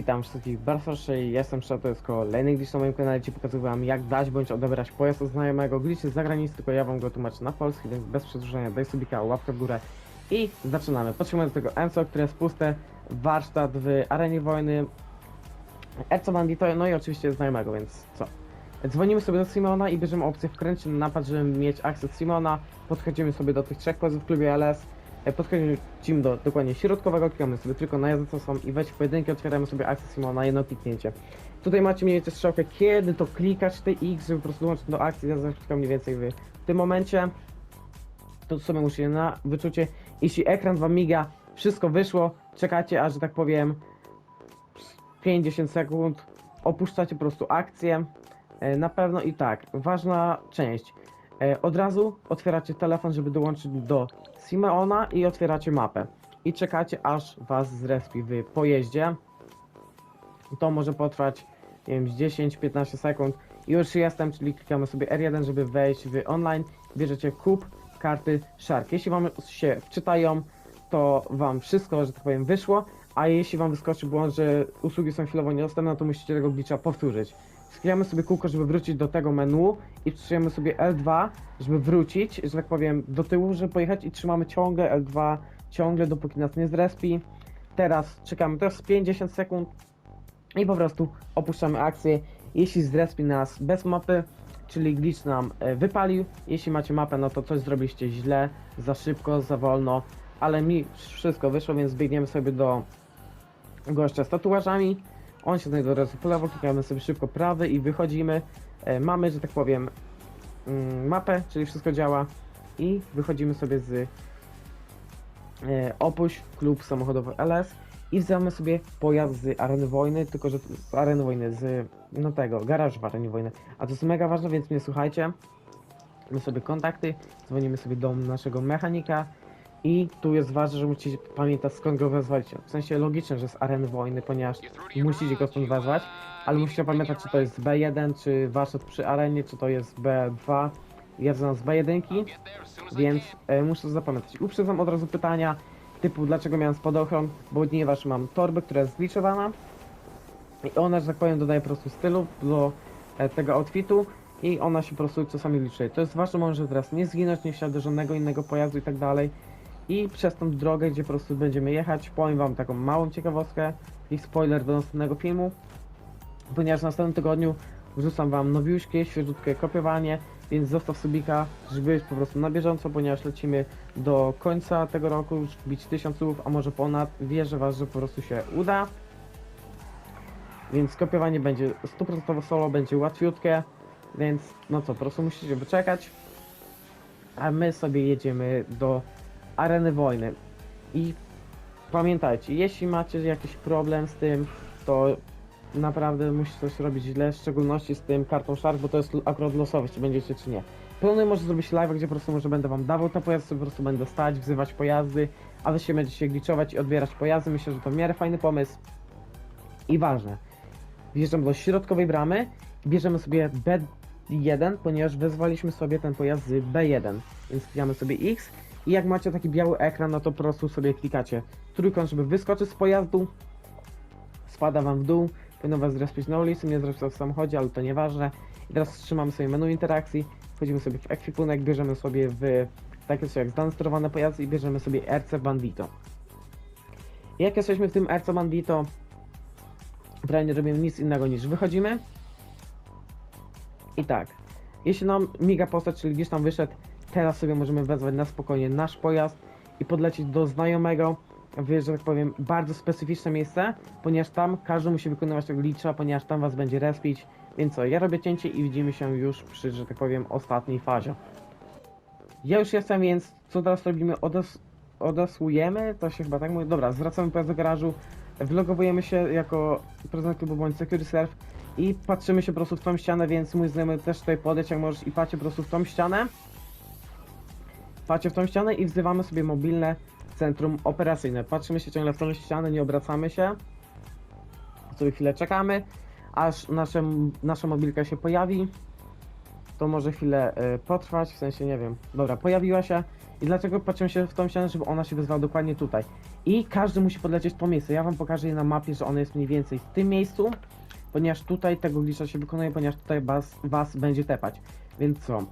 witam wszystkich bardzo serdecznie, jestem Shadow, to jest kolejny glitch na moim kanale, gdzie pokazuję jak dać bądź odebrać pojazd od znajomego. Glitch jest z zagranicy, tylko ja wam go tłumaczę na polski, więc bez przedłużenia daj subika, łapkę w górę i zaczynamy. Potrzebujemy do tego ENSO, które jest puste, warsztat w arenie wojny, Erco Bandito, no i oczywiście znajomego, więc co? Dzwonimy sobie do Simona i bierzemy opcję wkręcić na napad, żeby mieć akces Simona. Podchodzimy sobie do tych trzech pojazdów w klubie LS. E, Podchodzimy do dokładnie środkowego, klikamy sobie tylko na jazdę co są i weź w pojedynkę, otwieramy sobie akces Simona, jedno kliknięcie. Tutaj macie mniej więcej strzałkę, kiedy to klikać te X, żeby po prostu dołączyć do akcji, ja klikam mniej więcej w tym momencie. To sobie musicie na wyczucie. Jeśli ekran wam miga, wszystko wyszło, czekacie aż, że tak powiem, 50 sekund, opuszczacie po prostu akcję. E, Na pewno i tak, ważna część. E, Od razu otwieracie telefon, żeby dołączyć do Simeona i otwieracie mapę. I czekacie aż was zrespi w pojeździe. To może potrwać, nie wiem, z 10-15 sekund. Już jestem, czyli klikamy sobie R1, żeby wejść w online. Bierzecie kup karty Shark. Jeśli wam się wczytają, to wam wszystko, że tak powiem, wyszło. A jeśli wam wyskoczy błąd, że usługi są chwilowo niedostępne, to musicie tego glitcha powtórzyć. Sklijamy sobie kółko, żeby wrócić do tego menu i przytrzymamy sobie L2, żeby wrócić, że tak powiem, do tyłu, żeby pojechać i trzymamy ciągle L2, ciągle dopóki nas nie zrespi. Teraz czekamy też 50 sekund i po prostu opuszczamy akcję. Jeśli zrespi nas bez mapy, czyli glitch nam e, wypalił, jeśli macie mapę, no to coś zrobiliście źle, za szybko, za wolno, ale mi wszystko wyszło, więc biegniemy sobie do gościa z tatuażami. On się znajduje od razu po lewo, klikamy sobie szybko prawy i wychodzimy. E, mamy, że tak powiem, mm, mapę, czyli wszystko działa i wychodzimy sobie z e, opuść klub samochodowy LS i wzywamy sobie pojazd z areny wojny, tylko że z areny wojny, z no tego, garaż w arenie wojny. A to jest mega ważne, więc mnie słuchajcie. My sobie kontakty, dzwonimy sobie do naszego mechanika i tu jest ważne, że musicie pamiętać skąd go wezwać. W sensie logiczne, że z areny wojny, ponieważ musicie go stąd wezwać, ale musicie pamiętać, czy to jest B1, czy warsztat przy arenie, czy to jest B2. Ja znam z B1, więc e, muszę to zapamiętać. Uprzedzam od razu pytania typu dlaczego miałem spadochron, bo ponieważ mam torbę, która jest zgliczowana i ona, że tak powiem, dodaje po prostu stylu do e, tego outfitu i ona się po prostu czasami liczy. To jest ważne, może teraz nie zginąć, nie wsiadać do żadnego innego pojazdu i tak dalej. I przez tą drogę, gdzie po prostu będziemy jechać, powiem wam taką małą ciekawostkę i spoiler do następnego filmu, ponieważ w następnym tygodniu wrzucam wam nowiuszkie, świeżutkie kopiowanie, więc zostaw subika, żeby być po prostu na bieżąco, ponieważ lecimy do końca tego roku, już bić 1000 słów, a może ponad. Wierzę was, że po prostu się uda. Więc kopiowanie będzie 100% solo, będzie łatwiutkie, więc no co, po prostu musicie wyczekać. A my sobie jedziemy do areny wojny. I pamiętajcie, jeśli macie jakiś problem z tym, to naprawdę musi coś robić źle, w szczególności z tym kartą Shark, bo to jest akurat losowe, czy będziecie, czy nie. Planuję może zrobić live, gdzie po prostu może będę wam dawał te pojazdy, po prostu będę stać, wzywać pojazdy, a wy się będziecie glitchować i odbierać pojazdy. Myślę, że to w miarę fajny pomysł. I ważne, wjeżdżamy do środkowej bramy, bierzemy sobie B1, ponieważ wezwaliśmy sobie ten pojazd z B1, więc klikamy sobie X i jak macie taki biały ekran, no to po prostu sobie klikacie trójkąt, żeby wyskoczyć z pojazdu, spada wam w dół, powinno was zrespić na ulicy, mnie zresztą w samochodzie, ale to nieważne. I teraz trzymamy sobie menu interakcji, wchodzimy sobie w ekwipunek, bierzemy sobie w takie coś jak zdane sterowane pojazdy i bierzemy sobie RC Bandito. I jak jesteśmy w tym RC Bandito, prawie nie robimy nic innego niż wychodzimy. I tak, jeśli nam miga postać, czyli gdzieś tam wyszedł, teraz sobie możemy wezwać na spokojnie nasz pojazd i podlecieć do znajomego, w, że tak powiem, bardzo specyficzne miejsce, ponieważ tam każdy musi wykonywać tego glitcha, ponieważ tam was będzie respić. Więc co, ja robię cięcie i widzimy się już przy, że tak powiem, ostatniej fazie. Ja już jestem, więc co teraz robimy? Odes odesłujemy, to się chyba tak mówi. Dobra, zwracamy pojazd do garażu, vlogowujemy się jako prezydent klubu bądź Security Surf i patrzymy się po prostu w tą ścianę, więc mój znajomy też tutaj podejść jak możesz i patrzcie po prostu w tą ścianę. Patrzcie w tą ścianę i wzywamy sobie mobilne centrum operacyjne. Patrzymy się ciągle w tą ścianę, nie obracamy się. Sobie chwilę czekamy, aż nasze, nasza mobilka się pojawi. to może chwilę y, potrwać, w sensie nie wiem. Dobra, pojawiła się i dlaczego patrzę się w tą ścianę, żeby ona się wyzwała dokładnie tutaj. I każdy musi podlecieć to miejsce. Ja wam pokażę je na mapie, że ono jest mniej więcej w tym miejscu, ponieważ tutaj tego glitcha się wykonuje, ponieważ tutaj was, was będzie tepać. Więc co?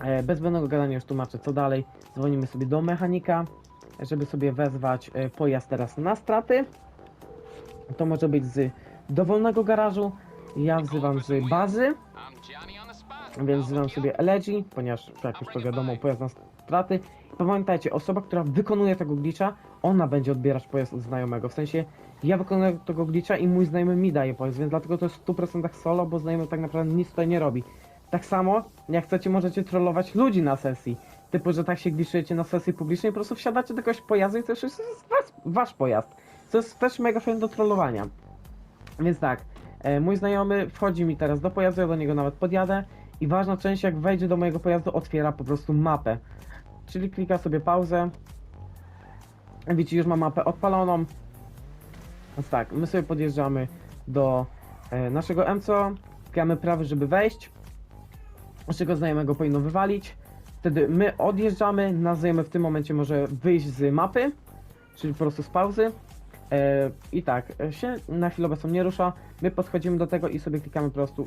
E, bez zbędnego gadania już tłumaczę co dalej. Dzwonimy sobie do mechanika, żeby sobie wezwać e, pojazd teraz na straty. To może być z dowolnego garażu. Ja wzywam z bazy, więc wzywam sobie Elegi, ponieważ tak już to wiadomo, pojazd na straty. Pamiętajcie, osoba, która wykonuje tego glitcha, ona będzie odbierać pojazd od znajomego. W sensie, ja wykonuję tego glitcha i mój znajomy mi daje pojazd, więc dlatego to jest w 100% solo, bo znajomy tak naprawdę nic tutaj nie robi. Tak samo, jak chcecie, możecie trollować ludzi na sesji. Typu, że tak się glitchujecie na sesji publicznej, po prostu wsiadacie do jakiegoś pojazdu i to już jest was, wasz pojazd. To jest też mega fajne do trollowania. Więc tak, e, mój znajomy wchodzi mi teraz do pojazdu, ja do niego nawet podjadę i ważna część, jak wejdzie do mojego pojazdu, otwiera po prostu mapę. Czyli klika sobie pauzę. Widzicie, już ma mapę odpaloną. Więc tak, my sobie podjeżdżamy do e, naszego MCO, klikamy prawy, żeby wejść. Naszego znajomego powinno wywalić. Wtedy my odjeżdżamy, nasz znajomy w tym momencie może wyjść z mapy, czyli po prostu z pauzy. E, I tak, e, się na chwilę obecną nie rusza. My podchodzimy do tego i sobie klikamy po prostu.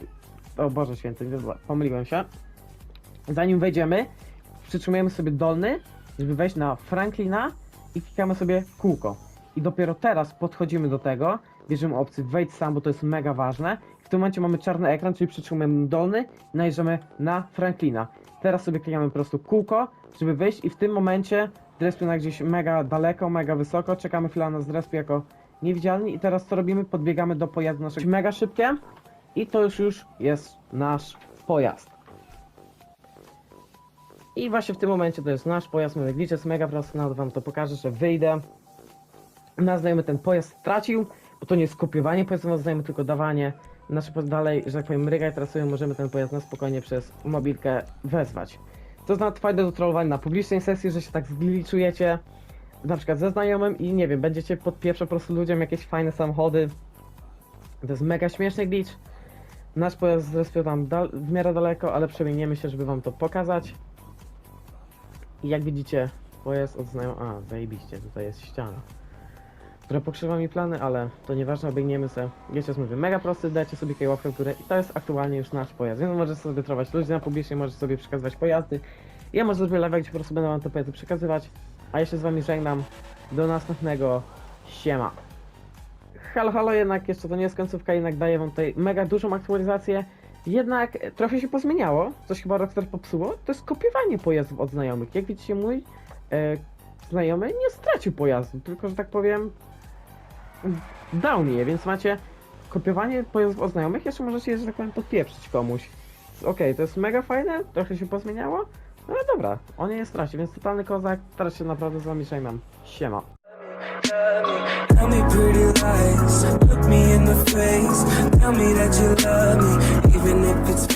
O Boże święty, pomyliłem się. Zanim wejdziemy, przytrzymujemy sobie dolny, żeby wejść na Franklina i klikamy sobie kółko. I dopiero teraz podchodzimy do tego, bierzemy opcję wejdź sam, bo to jest mega ważne. W tym momencie mamy czarny ekran, czyli przytrzymujemy dolny najeżdżamy na Franklina. Teraz sobie klikamy po prostu kółko, żeby wyjść i w tym momencie zrespią na gdzieś mega daleko, mega wysoko, czekamy chwilę na zrespie jako niewidzialni i teraz co robimy? Podbiegamy do pojazdu naszego mega szybkie i to już już jest nasz pojazd. I właśnie w tym momencie to jest nasz pojazd, mój glitch jest mega prosty, nawet wam to pokażę, że wyjdę. Nasz znajomy ten pojazd stracił, bo to nie jest kopiowanie pojazdu, nasz znajomy tylko dawanie. Nasze po- dalej, że tak powiem, mryga i możemy ten pojazd na spokojnie przez mobilkę wezwać. To nawet fajne do trollowania na publicznej sesji, że się tak zgliczujecie na przykład ze znajomym i nie wiem, będziecie podpieprzać po prostu ludziom jakieś fajne samochody. To jest mega śmieszny glitch. Nasz pojazd zrespił tam w miarę daleko, ale przemieniemy się, żeby wam to pokazać. I jak widzicie, pojazd od znajomego... A, zajebiście, tutaj jest ściana. Która pokrzywa mi plany, ale to nieważne, obejmiemy se. Wiecie, co mówię, mega prosty, dajcie sobie tutaj łapkę w górę i to jest aktualnie już nasz pojazd. Więc możecie sobie trwać ludzi na publicznie, możecie sobie przekazywać pojazdy. Ja może zrobię live, gdzie po prostu będę wam te pojazdy przekazywać. A się z wami żegnam. Do następnego. Siema. Halo, halo, jednak jeszcze to nie jest końcówka, jednak daję wam tutaj mega dużą aktualizację. Jednak trochę się pozmieniało, coś chyba Rockstar popsuło, to jest kopiowanie pojazdów od znajomych. Jak widzicie, mój e, znajomy nie stracił pojazdu, tylko, że tak powiem, dał je, więc macie kopiowanie pojazdów od znajomych, jeszcze możecie je, że tak powiem, podpieprzyć komuś. Okej, to jest mega fajne, trochę się pozmieniało, no ale dobra, on nie straci, więc totalny kozak, teraz się naprawdę z wami żegnam. Siema. Tell me pretty lies, look me in the face. Tell me that you love me, even if it's